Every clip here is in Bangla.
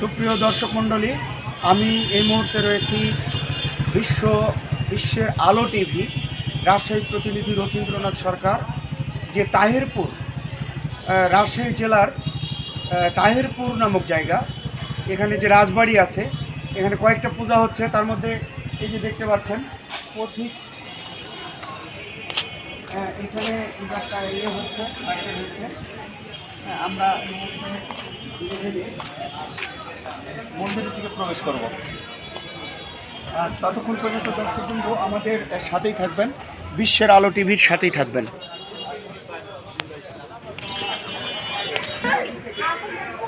সুপ্রিয় দর্শক মণ্ডলী আমি এই মুহূর্তে রয়েছি বিশ্ব বিশ্বের আলো টিভি রাজশাহী প্রতিনিধি রথীন্দ্রনাথ সরকার যে তাহিরপুর রাজশাহী জেলার তাহিরপুর নামক জায়গা এখানে যে রাজবাড়ি আছে এখানে কয়েকটা পূজা হচ্ছে তার মধ্যে এই যে দেখতে পাচ্ছেন পথিক হ্যাঁ, এখানে ইয়ে হচ্ছে হচ্ছে হ্যাঁ, আমরা মন্দিরের দিকে প্রবেশ করব? আর ততক্ষণ পর্যন্ত দর্শকবৃন্দ আমাদের সাথেই থাকবেন, বিশ্বের আলো টিভির সাথেই থাকবেন।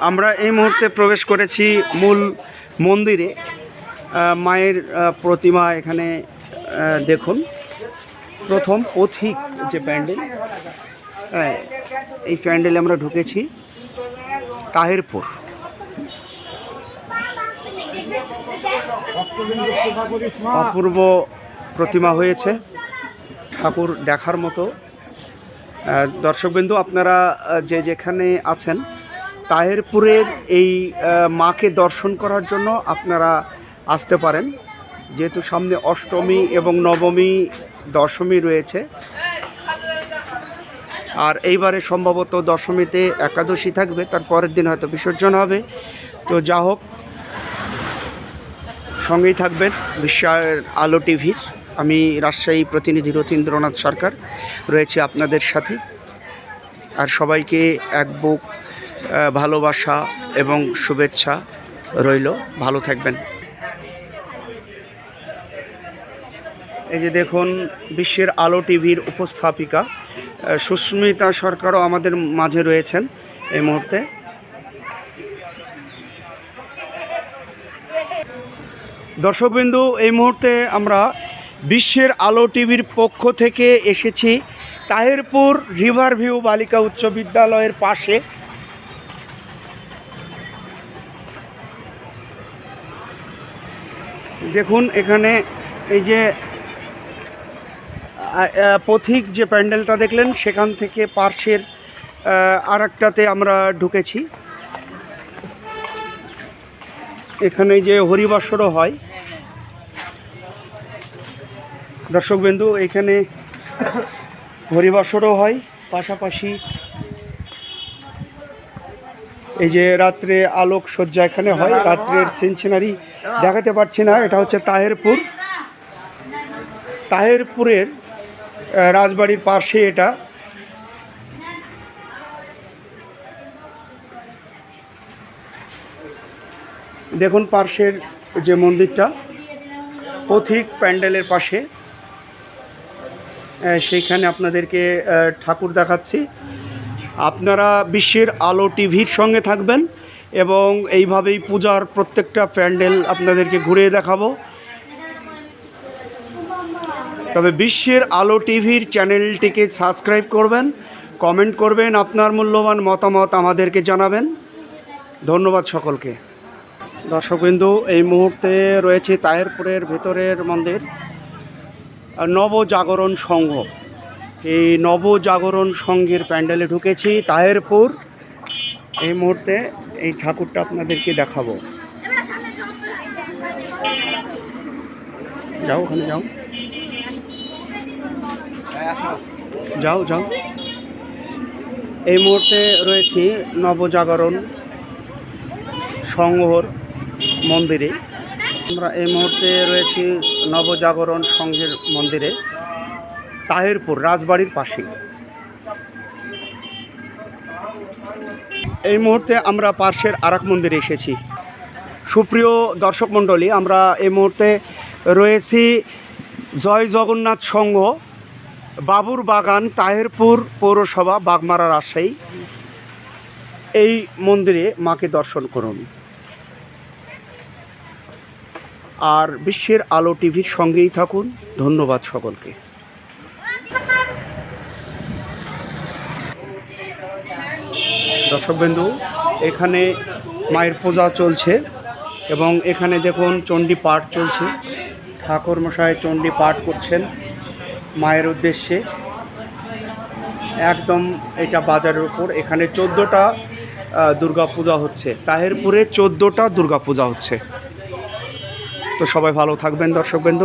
আমরা এই মুহূর্তে প্রবেশ করেছি মূল মন্দিরে। মায়ের প্রতিমা এখানে দেখুন। প্রথম পথিক যে প্যান্ডেল এই প্যান্ডেলে আমরা ঢুকেছি, তাহিরপুর। অপূর্ব প্রতিমা হয়েছে। ঠাকুর দেখার মতো। দর্শকবিন্দু, আপনারা যে যেখানে আছেন, তাহেরপুরের এই মাকে দর্শন করার জন্য আপনারা আসতে পারেন। যেহেতু সামনে অষ্টমী এবং নবমী, দশমী রয়েছে। আর এইবারে সম্ভবত দশমীতে একাদশী থাকবে, তার পরের দিন হয়তো বিসর্জন হবে। তো যা হোক সঙ্গেই থাকবেন, বিশ্বের আলো টিভির। আমি রাজশাহী প্রতিনিধি রথীন্দ্রনাথ সরকার রয়েছে আপনাদের সাথে। আর সবাইকে এক বুক ভালোবাসা এবং শুভেচ্ছা রইল। ভালো থাকবেন। এই যে দেখুন, বিশ্বের আলো টিভির উপস্থাপিকা সুস্মিতা সরকারও আমাদের মাঝে রয়েছেন এই মুহূর্তে। দর্শকবিন্দু, এই মুহূর্তে আমরা বিশ্বের আলো টিভির পক্ষ থেকে এসেছি তাহেরপুর রিভার ভিউ বালিকা উচ্চ বিদ্যালয়ের পাশে। দেখুন, এখানে এই যে পথিক যে প্যান্ডেলটা দেখলেন, সেখান থেকে পার্শ্বের আর আমরা ঢুকেছি। এখানে যে হরিবাসরও হয়। দর্শকবিন্দু এখানে হরিবাসরও হয়, পাশাপাশি এই যে রাত্রে আলোক সজ্জা এখানে হয়, রাত্রের সিনসিনারি দেখাতে পারছি না, এটা হচ্ছে তাহেরপুর। তাহেরপুরের রাজবাড়ির পাশে এটা। দেখুন পার্শ্বের যে মন্দিরটা, পথিক প্যান্ডেলের পাশে। সেইখানে আপনাদেরকে ঠাকুর দেখাচ্ছি। আপনারা বিশ্বের আলো টিভির সঙ্গে থাকবেন এবং এইভাবেই পূজার প্রত্যেকটা প্যান্ডেল আপনাদেরকে ঘুরে দেখাবো। তবে বিশ্বের আলো টিভির চ্যানেলটিকে সাবস্ক্রাইব করবেন, কমেন্ট করবেন, আপনার মূল্যবান মতামত আমাদেরকে জানাবেন। ধন্যবাদ সকলকে। দর্শকবিন্দু, এই মুহূর্তে রয়েছে তাহেরপুরের ভেতরের মন্দির নবজাগরণ সংঘ। এই নবজাগরণ সংঘের প্যান্ডেলে ঢুকেছি, তাহেরপুর। এই মুহূর্তে এই ঠাকুরটা আপনাদেরকে দেখাবো। যাও ওখানে, যাও। যাও যাও। এই মুহূর্তে রয়েছি নবজাগরণ সংঘর মন্দিরে। আমরা এই মুহূর্তে রয়েছি নবজাগরণ সংঘের মন্দিরে, তাহেরপুর, রাজবাড়ির পাশে এই মুহূর্তে আমরা পার্শ্বের আরাক মন্দিরে এসেছি। সুপ্রিয় দর্শক মণ্ডলী, আমরা এই মুহূর্তে রয়েছি জয় জগন্নাথ সংঘ, বাবুর বাগান, তাহেরপুর পৌরসভা, বাগমারা রাজশাহী। এই মন্দিরে মাকে দর্শন করুন। আর বিশ্বের আলো টিভির সঙ্গেই থাকুন। ধন্যবাদ সকলকে। দর্শকবিন্দু, এখানে মায়ের পূজা চলছে এবং এখানে দেখুন চণ্ডী পাঠ চলছে। ঠাকুর মশাই চণ্ডী পাঠ করছেন মায়ের উদ্দেশ্যে। একদম এটা বাজারের উপর। এখানে চোদ্দোটা দুর্গা পূজা হচ্ছে। তাহেরপুরে চোদ্দোটা দুর্গা পূজা হচ্ছে। তো সবাই ভালো থাকবেন দর্শকবৃন্দ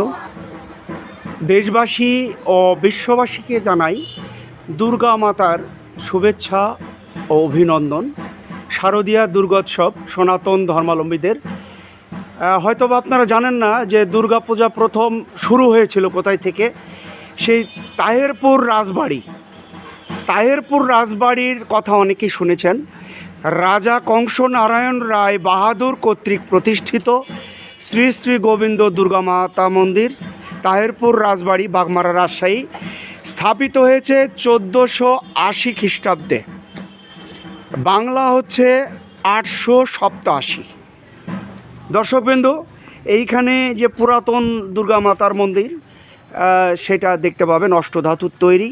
দেশবাসী ও বিশ্ববাসীকে জানাই দুর্গা মাতার শুভেচ্ছা ও অভিনন্দন। শারদীয়া দুর্গোৎসব, সনাতন ধর্মাবলম্বীদের। হয়তোবা আপনারা জানেন না যে দুর্গাপূজা প্রথম শুরু হয়েছিল কোথায় থেকে? সেই তাহেরপুর রাজবাড়ি। তাহেরপুর রাজবাড়ির কথা অনেকেই শুনেছেন। রাজা কংস নারায়ণ রায় বাহাদুর কর্তৃক প্রতিষ্ঠিত শ্রী শ্রী গোবিন্দ দুর্গা মাতা মন্দির, তাহেরপুর রাজবাড়ি, বাগমারা রাজশাহী, স্থাপিত হয়েছে চোদ্দোশো আশি খ্রিস্টাব্দে। বাংলা হচ্ছে আটশো সপ্তাশি। দর্শকবৃন্দু, এইখানে যে পুরাতন দুর্গা মাতার মন্দির সেটা দেখতে পাবেন অষ্টধাতুর তৈরি,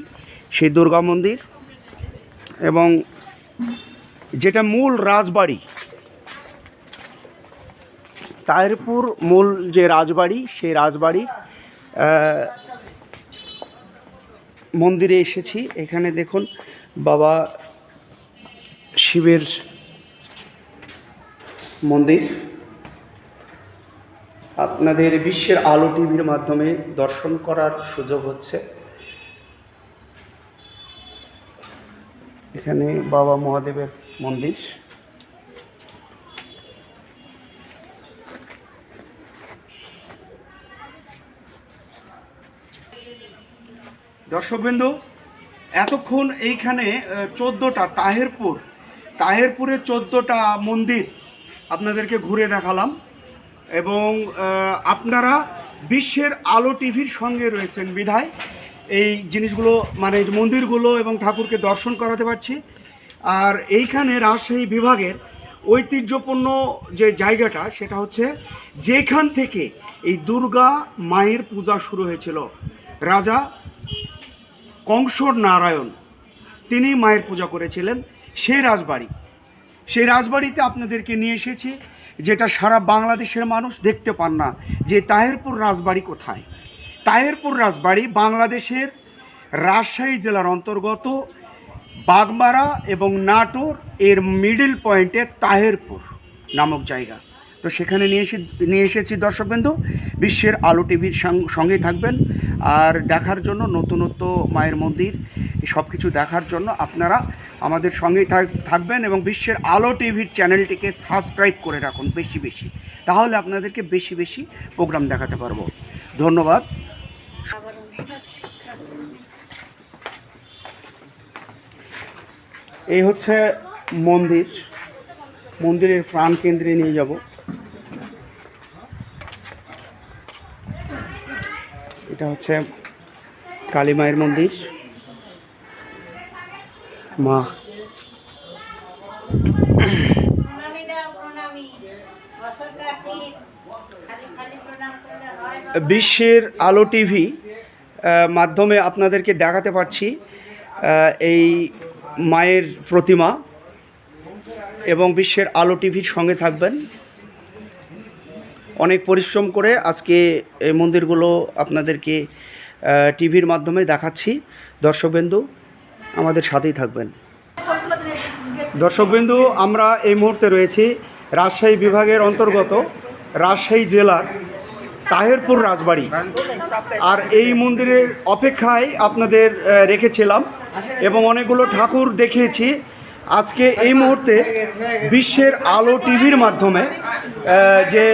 সেই দুর্গা মন্দির। এবং যেটা মূল রাজবাড়ি তাহেরপুর মূল যে রাজবাড়ি, সেই রাজবাড়ি মন্দিরে এসেছি। এখানে দেখুন বাবা শিবের মন্দির। আপনাদের বিশ্বের আলো টিভির মাধ্যমে দর্শন করার সুযোগ হচ্ছে। এখানে বাবা মহাদেবের মন্দির। দর্শকবৃন্দ, এতক্ষণ এইখানে চোদ্দোটা তাহেরপুর, তাহেরপুরে চোদ্দোটা মন্দির আপনাদেরকে ঘুরে দেখালাম এবং আপনারা বিশ্বের আলো টিভির সঙ্গে রয়েছেন বিধায়। এই জিনিসগুলো মানে মন্দিরগুলো এবং ঠাকুরকে দর্শন করাতে পারছি। আর এইখানে রাজশাহী বিভাগের ঐতিহ্যপূর্ণ যে জায়গাটা, সেটা হচ্ছে যেখান থেকে এই দুর্গা মায়ের পূজা শুরু হয়েছিল। রাজা কংসর নারায়ণ। তিনি মায়ের পূজা করেছিলেন। সেই রাজবাড়ি। সেই রাজবাড়িতে আপনাদেরকে নিয়ে এসেছি, যেটা সারা বাংলাদেশের মানুষ দেখতে পান না যে তাহেরপুর রাজবাড়ি কোথায়। তাহেরপুর রাজবাড়ি বাংলাদেশের রাজশাহী জেলার অন্তর্গত বাগমারা এবং নাটোর এর মিডল পয়েন্টে তাহেরপুর নামক জায়গা। তো সেখানে নিয়ে এসে, নিয়ে এসেছি দর্শকবৃন্দ। বিশ্বের আলো টিভির সঙ্গে থাকবেন। আর দেখার জন্য নতুনত্ব মায়ের মন্দির সব কিছু দেখার জন্য আপনারা আমাদের সঙ্গেই থাক- থাকবেন এবং বিশ্বের আলো টিভির চ্যানেলটিকে সাবস্ক্রাইব করে রাখুন বেশি বেশি। তাহলে আপনাদেরকে বেশি বেশি প্রোগ্রাম দেখাতে পারব। ধন্যবাদ। এই হচ্ছে মন্দির। মন্দিরের প্রাণ কেন্দ্রে নিয়ে যাব। এটা হচ্ছে কালী মায়ের মন্দির মা। বিশ্বের আলো টিভি মাধ্যমে আপনাদেরকে দেখাতে পারছি এই মায়ের প্রতিমা এবং বিশ্বের আলো টিভির সঙ্গে থাকবেন অনেক পরিশ্রম করে আজকে এই মন্দিরগুলো আপনাদেরকে টিভির মাধ্যমে দেখাচ্ছি। দর্শকবিন্দু, আমাদের সাথেই থাকবেন। দর্শকবিন্দু, আমরা এই মুহূর্তে রয়েছি রাজশাহী বিভাগের অন্তর্গত রাজশাহী জেলার তাহেরপুর রাজবাড়ি। আর এই মন্দিরের অপেক্ষায় আপনাদের রেখেছিলাম এবং অনেকগুলো ঠাকুর দেখিয়েছি। আজকে এই মুহূর্তে বিশ্বের আলো টিভির মাধ্যমে যে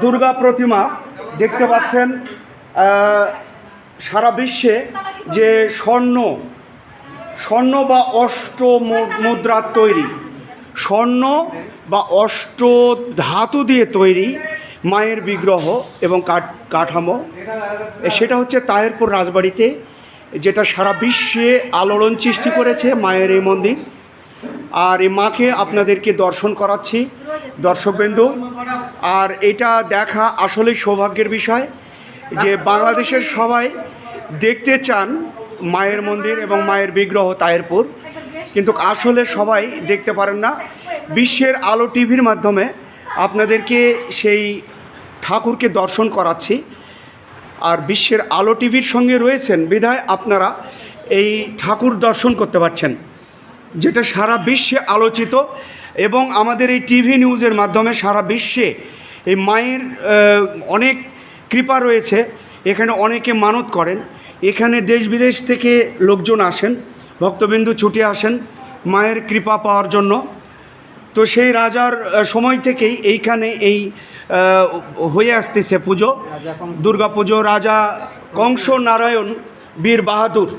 দুর্গা প্রতিমা দেখতে পাচ্ছেন সারা বিশ্বে যে স্বর্ণ স্বর্ণ বা অষ্ট মুদ্রার তৈরি, স্বর্ণ বা অষ্ট ধাতু দিয়ে তৈরি মায়ের বিগ্রহ এবং কাঠ, কাঠামো। সেটা হচ্ছে তাহেরপুর রাজবাড়িতে যেটা সারা বিশ্বে আলোড়ন সৃষ্টি করেছে মায়ের এই মন্দির। আর এই মাকে আপনাদেরকে দর্শন করাচ্ছি, দর্শকবৃন্দ। আর এটা দেখা আসলেই সৌভাগ্যের বিষয় যে বাংলাদেশের সবাই দেখতে চান মায়ের মন্দির এবং মায়ের বিগ্রহ তায়েরপুর। কিন্তু আসলে সবাই দেখতে পারেন না। বিশ্বের আলো টিভির মাধ্যমে আপনাদেরকে সেই ঠাকুরকে দর্শন করাচ্ছি। আর বিশ্বের আলো টিভির সঙ্গে রয়েছেন, বিধায় আপনারা এই ঠাকুর দর্শন করতে পারছেন, যেটা সারা বিশ্বে আলোচিত এবং আমাদের এই টিভি নিউজের মাধ্যমে সারা বিশ্বে এই মায়ের অনেক কৃপা রয়েছে, এখানে অনেকে মানত করেন, এখানে দেশ বিদেশ থেকে লোকজন আসেন, ভক্তবিন্দু ছুটে আসেন মায়ের কৃপা পাওয়ার জন্য। তো সেই রাজার সময় থেকেই এইখানে এই হয়ে আসতেছে পুজো। দুর্গা পুজো রাজা কংস নারায়ণ বীর বাহাদুর।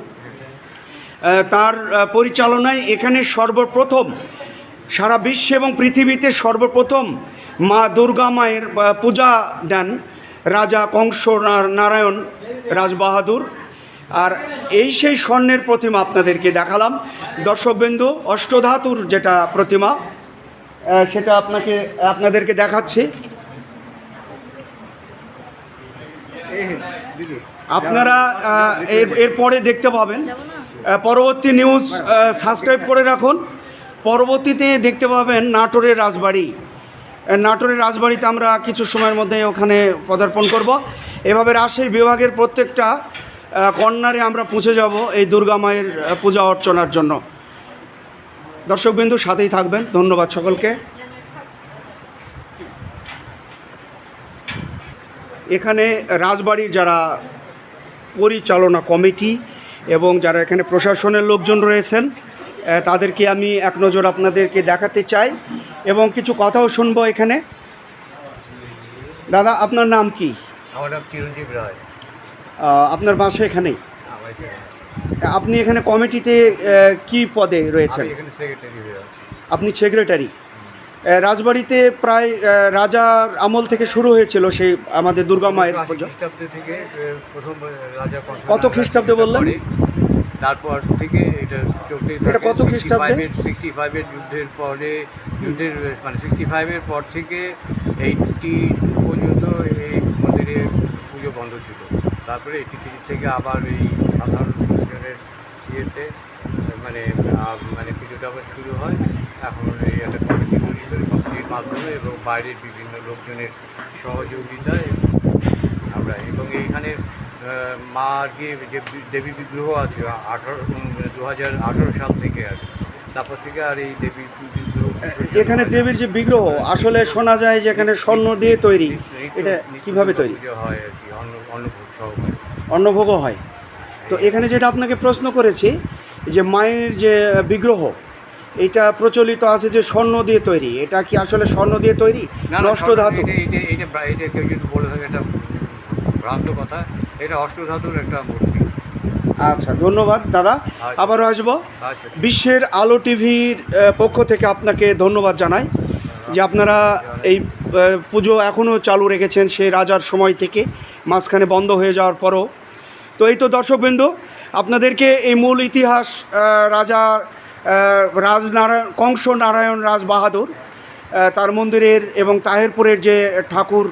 তার পরিচালনায় এখানে সর্বপ্রথম সারা বিশ্বে এবং পৃথিবীতে সর্বপ্রথম মা দুর্গা মায়ের পূজা দেন রাজা কংস নারায়ণ রাজবাহাদুর। আর এই সেই স্বর্ণের প্রতিমা আপনাদেরকে দেখালাম। দর্শকবিন্দু অষ্টধাতুর যেটা প্রতিমা সেটা আপনাকে, আপনাদেরকে দেখাচ্ছি। আপনারা এর এরপরে দেখতে পাবেন। পরবর্তী নিউজ সাবস্ক্রাইব করে রাখুন। পরবর্তীতে দেখতে পাবেন নাটোরের রাজবাড়ি। নাটোরের রাজবাড়িতে আমরা কিছু সময়ের মধ্যে ওখানে পদার্পণ করব। এভাবে রাজশাহী বিভাগের প্রত্যেকটা কর্নারে আমরা পৌঁছে যাব এই দুর্গা মায়ের পূজা অর্চনার জন্য। দর্শকবিন্দু সাথেই থাকবেন। ধন্যবাদ সকলকে। এখানে রাজবাড়ির যারা পরিচালনা কমিটি এবং যারা এখানে প্রশাসনের লোকজন রয়েছেন তাদেরকে আমি এক নজর আপনাদেরকে দেখাতে চাই এবং কিছু কথাও শুনব এখানে। দাদা আপনার নাম কি? আমার নাম চিরঞ্জীব রায়। আপনার বাসা এখানেই। আপনি এখানে কমিটিতে কি পদে রয়েছেন? এখানে সেক্রেটারি আপনি সেক্রেটারি রাজবাড়িতে প্রায় রাজার আমল থেকে শুরু হয়েছিল সেই আমাদের দুর্গা মায়ের থেকে প্রথম রাজা কত খ্রিস্টাব্দে বললেন? তারপর থেকে এটা চলতে এটা কত খ্রিস্টাব্দে? সিক্সটি ফাইভের যুদ্ধের পরে যুদ্ধের মানে সিক্সটি ফাইভের পর থেকে এইটটি পর্যন্ত এই মন্দিরে পুজো বন্ধ ছিল। তারপরে এইটি থ্রি থেকে আবার এই সাধারণ জনের ইয়েতে মানে মানে পুজোটা আবার শুরু হয়। এখন এই একটা কমিটি তৈরি করে কমিটির মাধ্যমে এবং বাইরের বিভিন্ন লোকজনের সহযোগিতায় আমরা এবং এইখানে মার যে যে দেবী বিগ্রহ আছে আঠারো দু হাজার আঠারো সাল থেকে আর। তারপর থেকে আর এই দেবী বিগ্রহ এখানে দেবীর যে বিগ্রহ আসলে শোনা যায় যে এখানে স্বর্ণ দিয়ে তৈরি। এটা কীভাবে তৈরি? হয় আর কি অন্ন অন্নভোগ সহকারে। অন্নভোগও হয়। তো এখানে যেটা আপনাকে প্রশ্ন করেছি যে মায়ের যে বিগ্রহ এটা প্রচলিত আছে যে স্বর্ণ দিয়ে তৈরি। এটা কি আসলে স্বর্ণ দিয়ে তৈরি? নষ্ট ধাতু? কেউ যদি বলে থাকে এটা ভ্রান্ত কথা। এটা অষ্টধাতুর একটা মূর্তি। আচ্ছা ধন্যবাদ দাদা। আবারও আসব। আচ্ছা বিশ্বের আলো টিভির পক্ষ থেকে আপনাকে ধন্যবাদ জানাই যে আপনারা এই পুজো এখনও চালু রেখেছেন সেই রাজার সময় থেকে। মাঝখানে বন্ধ হয়ে যাওয়ার পরও তো এই তো দর্শকবৃন্দ, আপনাদেরকে এই মূল ইতিহাস রাজা রাজনারায়ণ কংস নারায়ণ রাজ বাহাদুর তার মন্দিরের এবং তাহেরপুরের যে ঠাকুর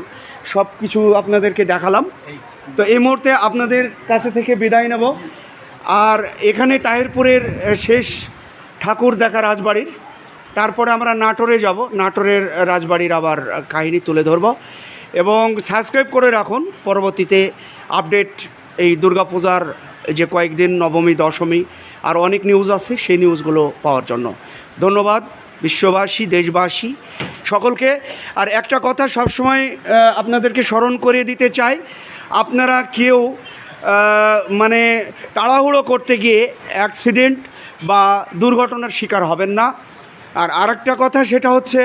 সব কিছু আপনাদেরকে দেখালাম। তো এই মুহূর্তে আপনাদের কাছে থেকে বিদায় নেব। আর এখানে তাহেরপুরের শেষ ঠাকুর দেখা রাজবাড়ির। তারপরে আমরা নাটোরে যাব। নাটোরের রাজবাড়ির আবার কাহিনী তুলে ধরব। এবং সাবস্ক্রাইব করে রাখুন। পরবর্তীতে আপডেট এই দুর্গাপূজার যে কয়েকদিন নবমী, দশমী আর অনেক নিউজ আছে, সেই নিউজগুলো পাওয়ার জন্য। ধন্যবাদ বিশ্ববাসী, দেশবাসী সকলকে। আর একটা কথা সবসময় আপনাদেরকে স্মরণ করিয়ে দিতে চাই, আপনারা কেউ মানে তাড়াহুড়ো করতে গিয়ে অ্যাক্সিডেন্ট বা দুর্ঘটনার শিকার হবেন না। আর আরেকটা কথা সেটা হচ্ছে,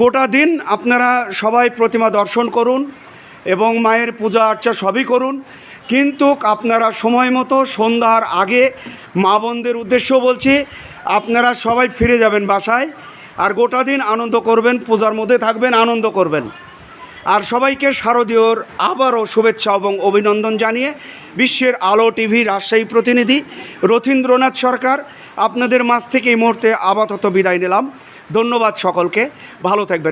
গোটা দিন আপনারা সবাই প্রতিমা দর্শন করুন এবং মায়ের পূজা আর্চা সবই করুন। কিন্তু আপনারা সময় মতো সন্ধ্যার আগে মা বোনদের উদ্দেশ্যও বলছি, আপনারা সবাই ফিরে যাবেন বাসায় আর গোটা দিন আনন্দ করবেন, পূজার মধ্যে থাকবেন, আনন্দ করবেন। আর সবাইকে শারদীয়র আবারও শুভেচ্ছা এবং অভিনন্দন জানিয়ে বিশ্বের আলো টিভি রাজশাহী প্রতিনিধি রথীন্দ্রনাথ সরকার আপনাদের মাঝ থেকে এই মুহূর্তে আপাতত বিদায় নিলাম। ধন্যবাদ সকলকে। ভালো থাকবেন।